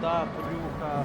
Вода, полюха,